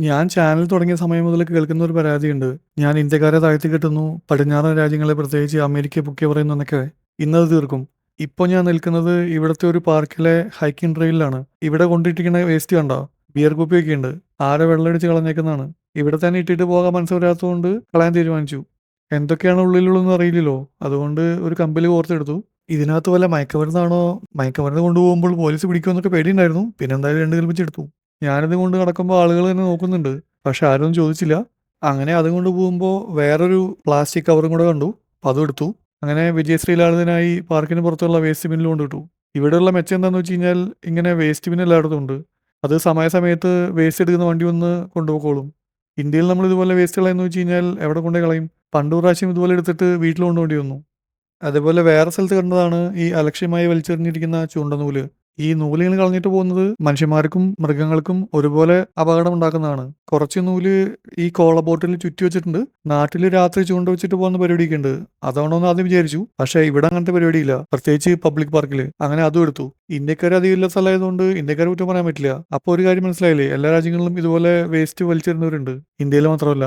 ഞാൻ ചാനൽ തുടങ്ങിയ സമയം മുതൽ കേൾക്കുന്ന ഒരു പരാതിയുണ്ട്. ഞാൻ ഇന്ത്യക്കാരെ താഴ്ത്തി കിട്ടുന്നു. പടിഞ്ഞാറൻ രാജ്യങ്ങളെ പ്രത്യേകിച്ച് അമേരിക്ക പൊക്കി പറയുന്നു എന്നൊക്കെ. ഇന്നത് തീർക്കും. ഇപ്പോൾ ഞാൻ നിൽക്കുന്നത് ഇവിടുത്തെ ഒരു പാർക്കിലെ ഹൈക്കിംഗ് ട്രെയിലാണ് ഇവിടെ കൊണ്ടിട്ടിരിക്കുന്ന വേസ്റ്റ് കണ്ടോ? ബിയർ കുപ്പിയൊക്കെ ഉണ്ട്. ആരെ വെള്ളമടിച്ച് കളഞ്ഞേക്കുന്നതാണ്. ഇവിടെ തന്നെ ഇട്ടിട്ട് പോകാൻ മനസ്സ് വരാത്തതുകൊണ്ട് കളയാൻ തീരുമാനിച്ചു. എന്തൊക്കെയാണ് ഉള്ളിലുള്ളതെന്ന് അറിയില്ലല്ലോ. അതുകൊണ്ട് ഒരു കമ്പനി ഓർത്തെടുത്തു ഇതിനകത്ത് വല്ല മയക്കമരുന്നാണോ? മയക്കമരുന്ന് കൊണ്ടുപോകുമ്പോൾ പോലീസ് പിടിക്കുമെന്നൊക്കെ പേടിയുണ്ടായിരുന്നു. പിന്നെന്തായാലും രണ്ട് കൽപ്പിച്ചെടുത്തു. ഞാനിത് കൊണ്ട് നടക്കുമ്പോൾ ആളുകൾ തന്നെ നോക്കുന്നുണ്ട്. പക്ഷെ ആരും ചോദിച്ചില്ല. അങ്ങനെ അതും കൊണ്ട് പോകുമ്പോൾ വേറൊരു പ്ലാസ്റ്റിക് കവറും കൂടെ കണ്ടു. അതും എടുത്തു. അങ്ങനെ വിജയശ്രീലാളിതനായി പാർക്കിന് പുറത്തുള്ള വേസ്റ്റ് ബിന്നിൽ കൊണ്ടിട്ടു ഇവിടെയുള്ള മെച്ചം എന്താണെന്ന് വെച്ച് കഴിഞ്ഞാൽ ഇങ്ങനെ വേസ്റ്റ് ബിൻ എല്ലായിടത്തും ഉണ്ട്. അത് സമയസമയത്ത് വേസ്റ്റ് എടുക്കുന്ന വണ്ടി വന്ന് കൊണ്ടുപോയിക്കോളും ഇന്ത്യയിൽ നമ്മൾ ഇതുപോലെ വേസ്റ്റ് കളയെന്ന് വെച്ച് കഴിഞ്ഞാൽ എവിടെ കൊണ്ടേ കളയും? പണ്ട് പ്രാവശ്യം ഇതുപോലെ എടുത്തിട്ട് വീട്ടിൽ കൊണ്ടുപോകേണ്ടി വന്നു. അതേപോലെ വേറെ സ്ഥലത്ത് കണ്ടതാണ് ഈ അലക്ഷ്യമായി വലിച്ചെറിഞ്ഞിരിക്കുന്ന ചൂണ്ടനൂൽ. ഈ നൂലുകൾ കളഞ്ഞിട്ട് പോകുന്നത് മനുഷ്യന്മാർക്കും മൃഗങ്ങൾക്കും ഒരുപോലെ അപകടം ഉണ്ടാക്കുന്നതാണ് കുറച്ച് നൂൽ ഈ കോള ബോട്ടിൽ ചുറ്റി വെച്ചിട്ടുണ്ട്. നാട്ടിൽ രാത്രി ചൂണ്ട വെച്ചിട്ട് പോകുന്ന പരിപാടിയൊക്കെ ഉണ്ട്. അതാണോ എന്ന് ആദ്യം വിചാരിച്ചു. പക്ഷേ ഇവിടെ അങ്ങനത്തെ പരിപാടിയില്ല. പ്രത്യേകിച്ച് പബ്ലിക് പാർക്കിൽ അങ്ങനെ അതും എടുത്തു. ഇന്ത്യക്കാർ അധികം ഇല്ല സ്ഥലമായതുകൊണ്ട് ഇന്ത്യക്കാരെ കുറ്റം പറയാൻ പറ്റില്ല. അപ്പോൾ ഒരു കാര്യം മനസ്സിലായില്ലേ? എല്ലാ രാജ്യങ്ങളിലും ഇതുപോലെ വേസ്റ്റ് വലിച്ചിരുന്നവരുണ്ട് ഇന്ത്യയിൽ മാത്രമല്ല.